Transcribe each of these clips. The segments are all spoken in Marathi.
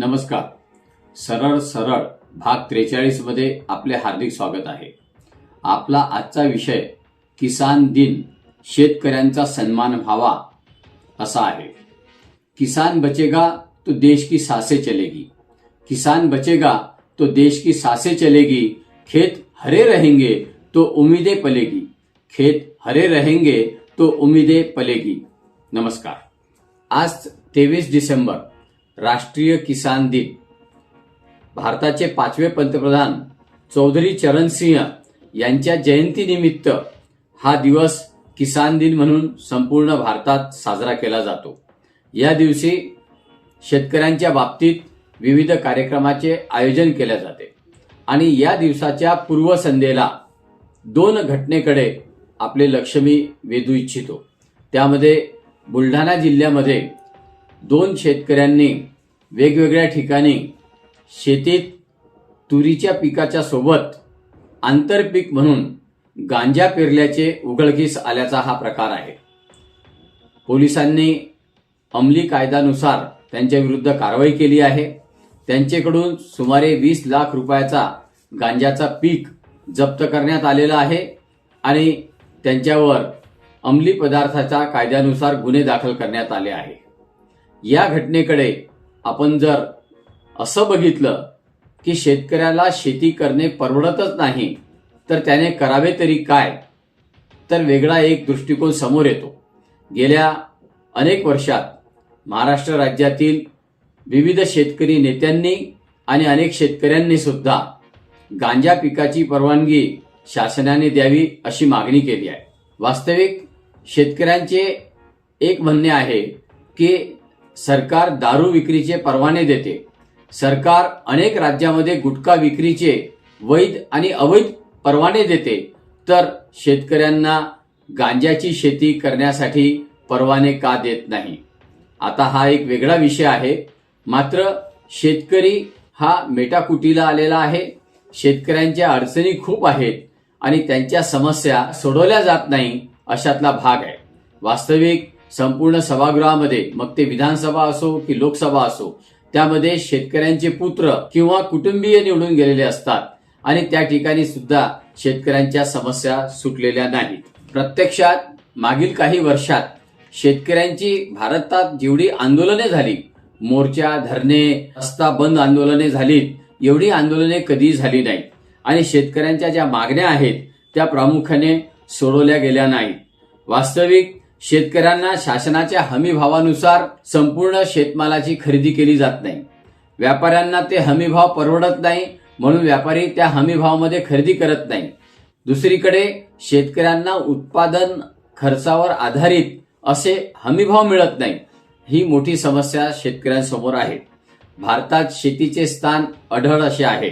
नमस्कार. सरळ सरळ भाग त्रेचाळीसमध्ये आपले हार्दिक स्वागत आहे. आपला आजचा विषय किसान दिन शेतकऱ्यांचा सन्मान व्हावा असा आहे. किसान बचेगा तो देश की सासे चलेगी. किसान बचेगा तो देश की सासे चलेगी. खेत हरे रहेंगे तो उम्मीदें पलेगी. खेत हरे रहेंगे तो उम्मीदें पलेगी. नमस्कार. आज तेवीस डिसेंबर राष्ट्रीय किसान दिन. भारताचे पाचवे पंतप्रधान चौधरी चरण सिंह यांच्या जयंतीनिमित्त हा दिवस किसान दिन म्हणून संपूर्ण भारतात साजरा केला जातो. या दिवशी शेतकऱ्यांच्या बाबतीत विविध कार्यक्रमाचे आयोजन केले जाते आणि या दिवसाच्या पूर्वसंध्येला दोन घटनेकडे आपले लक्ष मी वेधू इच्छितो. त्यामध्ये बुलढाणा जिल्ह्यामध्ये दोन शेतकऱ्यांनी वेगवेगळ्या ठिकाणी शेतीत तुरीच्या पिकाच्या सोबत आंतरपीक म्हणून गांजा पेरल्याचे उघडकीस आल्याचा हा प्रकार आहे. पोलिसांनी अंमली कायद्यानुसार त्यांच्या विरुद्ध कारवाई केली आहे. त्यांच्याकडून सुमारे वीस लाख रुपयाचा गांजाचा पीक जप्त करण्यात आलेला आहे आणि त्यांच्यावर अंमली पदार्थाच्या कायद्यानुसार गुन्हे दाखल करण्यात आले आहे या घटनेकडे आपण जर असं बघितलं की शेतकऱ्याला शेती करणे परवडतच नाही तर त्याने करावे तरी काय? तर वेगळा एक दृष्टिकोन समोर येतो. गेल्या अनेक वर्षात महाराष्ट्र राज्यातील विविध शेतकरी नेत्यांनी आणि अनेक शेतकऱ्यांनी सुद्धा गांजा पिकाची परवानगी शासनाने द्यावी अशी मागणी केली आहे. वास्तविक शेतकऱ्यांचे एक म्हणणे आहे की सरकार दारू विक्रीचे परवाने देते. सरकार अनेक राज्यामध्ये गुटखा विक्रीचे वैध आणि अवैध परवाने देते. तर शेतकऱ्यांना गांजाची शेती करण्यासाठी परवाने का देत नाही? आता हा एक वेगळा विषय आहे. मात्र शेतकरी हा मेटाकुटीला आलेला आहे. शेतकऱ्यांच्या अडचणी खूप आहेत आणि त्यांच्या समस्या सोडवल्या जात नाही अशातला भाग आहे. वास्तविक संपूर्ण सभागृहामध्ये मग ते विधानसभा असो की लोकसभा असो त्यामध्ये शेतकऱ्यांचे पुत्र किंवा कुटुंबीय निवडून गेलेले असतात आणि त्या ठिकाणी सुद्धा शेतकऱ्यांच्या समस्या सुटलेल्या नाहीत. प्रत्यक्षात मागील काही वर्षात शेतकऱ्यांची भारतात जेवढी आंदोलने झाली मोर्चा धरणे रस्ता बंद आंदोलने झालीत एवढी आंदोलने कधी झाली नाहीत. आणि शेतकऱ्यांच्या ज्या मागण्या आहेत त्या प्रामुख्याने सोडवल्या गेल्या नाहीत. वास्तविक शेतकऱ्यांना शासनाच्या हमी भावानुसार संपूर्ण शेतमालाची खरेदी केली जात नाही. व्यापाऱ्यांना ते हमीभाव परवडत नाही म्हणून व्यापारी त्या हमीभावामध्ये खरेदी करत नाही. दुसरीकडे शेतकऱ्यांना उत्पादन खर्चावर आधारित असे हमीभाव मिळत नाही. ही मोठी समस्या शेतकऱ्यांसमोर आहे. भारतात शेतीचे स्थान अढळ असे आहे.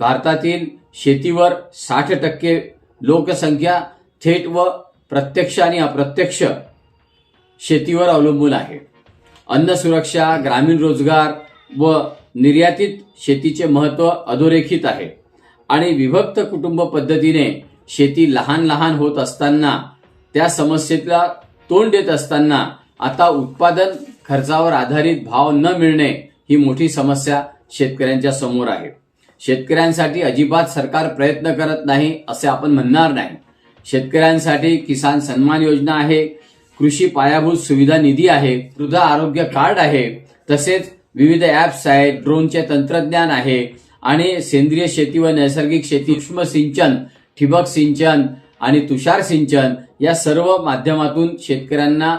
भारतातील शेतीवर साठ टक्के लोकसंख्या थेट व प्रत्यक्ष आणि अप्रत्यक्ष शेतीवर अवलंबून आहे. अन्न सुरक्षा ग्रामीण रोजगार व निर्यातीत शेतीचे महत्त्व अधोरेखित आहे. आणि विभक्त कुटुंब पद्धतीने शेती लहान लहान होत असताना त्या समस्येला तोंड देत असताना आता उत्पादन खर्चावर आधारित भाव न मिळणे ही मोठी समस्या शेतकऱ्यांच्या समोर आहे. शेतकऱ्यांसाठी अजिबात सरकार प्रयत्न करत नाही असे आपण म्हणणार नाही. शेतकऱ्यांसाठी किसान सन्मान योजना आहे कृषी पायाभूत सुविधा निधी आहे मृदा आरोग्य कार्ड आहे तसेच विविध ॲप्स आहेत ड्रोनचे तंत्रज्ञान आहे आणि सेंद्रिय शेती व नैसर्गिक शेती सूक्ष्म सिंचन ठिबक सिंचन आणि तुषार सिंचन या सर्व माध्यमातून शेतकऱ्यांना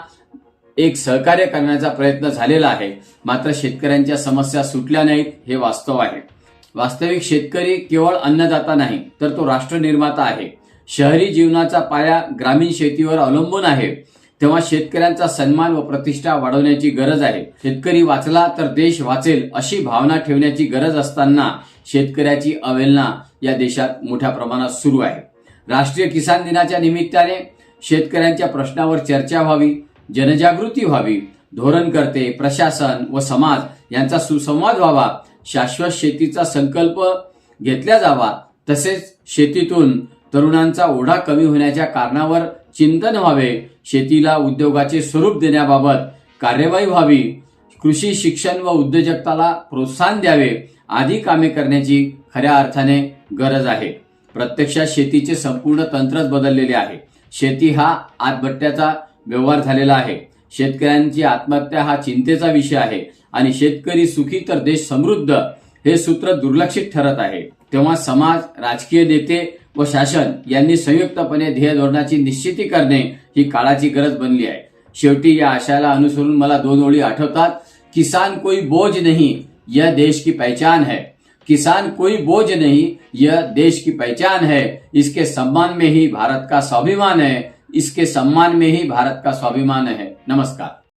एक सहकार्य करण्याचा प्रयत्न झालेला आहे. मात्र शेतकऱ्यांच्या समस्या सुटल्या नाहीत हे वास्तव आहे. वास्तविक शेतकरी केवळ अन्नदाता नाही तर तो राष्ट्र निर्माता आहे. शहरी जीवनाचा पाया ग्रामीण शेतीवर अवलंबून आहे. तेव्हा शेतकऱ्यांचा सन्मान व प्रतिष्ठा वाढवण्याची गरज आहे. शेतकरी वाचला तर देश वाचेल अशी भावना ठेवण्याची गरज असताना शेतकऱ्याची अवहेलना या देशात मोठ्या प्रमाणात सुरू आहे. राष्ट्रीय किसान दिनाच्या निमित्ताने शेतकऱ्यांच्या प्रश्नावर चर्चा व्हावी जनजागृती व्हावी धोरणकर्ते प्रशासन व समाज यांचा सुसंवाद व्हावा शाश्वत शेतीचा संकल्प घेतला जावा तसेच शेतीतून तरुणांचा ओढा कमी होण्याच्या कारणावर चिंतन व्हावे. शेतीला उद्योगाचे स्वरूप देण्याबाबत कार्यवाही व्हावी. कृषी शिक्षण व उद्योजकताला प्रोत्साहन द्यावे. आदी कामे करण्याची खऱ्या अर्थाने गरज आहे. प्रत्यक्षात शेतीचे संपूर्ण तंत्रच बदललेले आहे. शेती हा आतबट्ट्याचा व्यवहार झालेला आहे. शेतकऱ्यांची आत्महत्या हा चिंतेचा विषय आहे. आणि शेतकरी सुखी तर देश समृद्ध हे सूत्र दुर्लक्षित ठरत आहे. तेव्हा समाज राजकीय नेते व शासन यांनी संयुक्तपणे ध्येय धोरणाची निश्चिती करणे ही काळाची गरज बनली शेवटी या आशयाला अनुसरून मला दोन ओळी आठवतात. किसान कोई बोझ नहीं, यह देश की पहचान है. किसान कोई बोझ नहीं, यह देश की पहचान है. इसके सम्मान में ही भारत का स्वाभिमान है. इसके सम्मान में ही भारत का स्वाभिमान है. नमस्कार.